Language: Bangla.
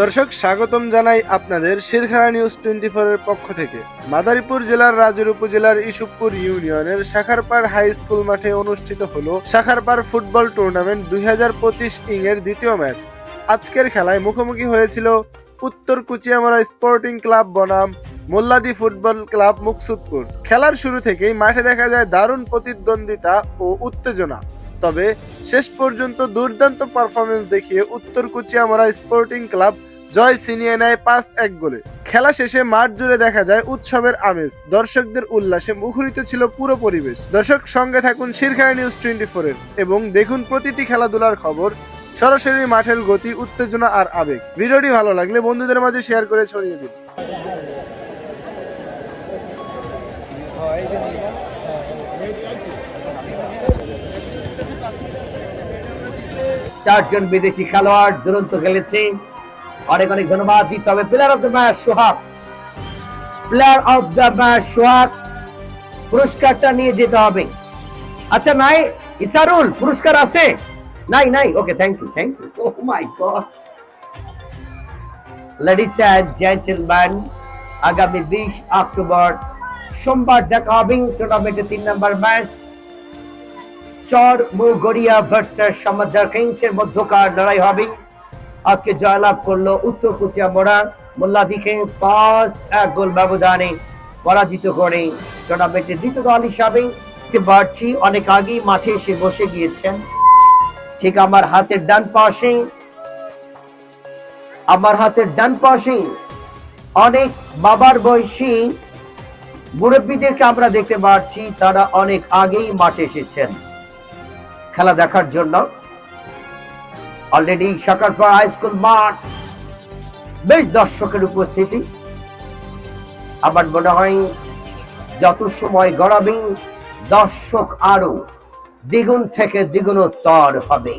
দর্শক, স্বাগতম জানাই আপনাদের শিরখানা নিউজ টোয়েন্টি এর পক্ষ থেকে। মাদারীপুর জেলার রাজুর উপজেলার ইসুপুর ইউনিয়নের শাখারপাড় হাই স্কুল মাঠে অনুষ্ঠিত হল শাখারপাড় ফুটবল টুর্নামেন্ট দুই হাজার পঁচিশ ইং এর দ্বিতীয় ম্যাচ। আজকের খেলায় মুখোমুখি হয়েছিল উত্তর কুচিয়ামারা স্পোর্টিং ক্লাব বনাম, মোল্লাদি ফুটবল ক্লাব মুকসুদপুর। খেলার শুরু থেকেই মাঠে দেখা যায় দারুণ প্রতিদ্বন্দ্বিতা ও উত্তেজনা। তবে শেষ পর্যন্ত দুর্দান্ত পারফরমেন্স দেখিয়ে উত্তর কুচিয়ামারা স্পোর্টিং ক্লাব জয় ছিনিয়ে নেয় পাঁচ এক গোলে। খেলা শেষে মাঠ জুড়ে দেখা যায় উৎসবের আমেজ। দর্শকদের উল্লাসে মুখরিত ছিল পুরো পরিবেশ। দর্শক সঙ্গে থাকুন শিরখানা নিউজ টোয়েন্টি এর এবং দেখুন প্রতিটি খেলাধুলার খবর। সরাসরি মাঠের গতি, উত্তেজনা আর আবেগ। ভিডিওটি ভালো লাগলে বন্ধুদের মাঝে শেয়ার করে ছড়িয়ে দিন। চারজন বিদেশি খেলোয়াড় দুরন্ত খেলেছে। অনেক অনেক ধন্যবাদ দিতে হবে player of the match Sohag. Player of the match Sohag, পুরস্কারটা নিয়ে যেতে হবে। আচ্ছা নাই, ইসারুল, পুরস্কার আছে? নাই নাই okay thank you thank you oh my god ladies and gentleman আগামী বিশ অক্টোবর সোমবার দেখা হবে টুর্নামেন্টের তিন নম্বর match Char Mugria versus Samudra kings এর মধ্যকার লড়াই হবে। আজকে জয়লাভ করল উত্তর কুচিয়া মোড়া। মোল্লাদিকে পাঁচ, এক গোল ব্যবধানে পরাজিত করে টুর্নামেন্টের দ্বিতীয় দল হিসাবে। পারছি অনেক আগেই মাঠে এসে বসে গিয়েছেন। ঠিক আমার হাতের ডান পাশে, আমার হাতের ডান পাশে অনেক বাবার বয়সী মুরব্বীদেরকে আমরা দেখতে পাচ্ছি। তারা অনেক আগেই মাঠে এসেছেন। খেলা দেখার জন্য। অলরেডি সকালপাড়া হাই স্কুল মাঠ। বেশ দর্শকের উপস্থিতি। আমার মনে হয় যত সময় গড়াবে, দর্শক আরও দ্বিগুণ থেকে দ্বিগুণোত্তর হবে।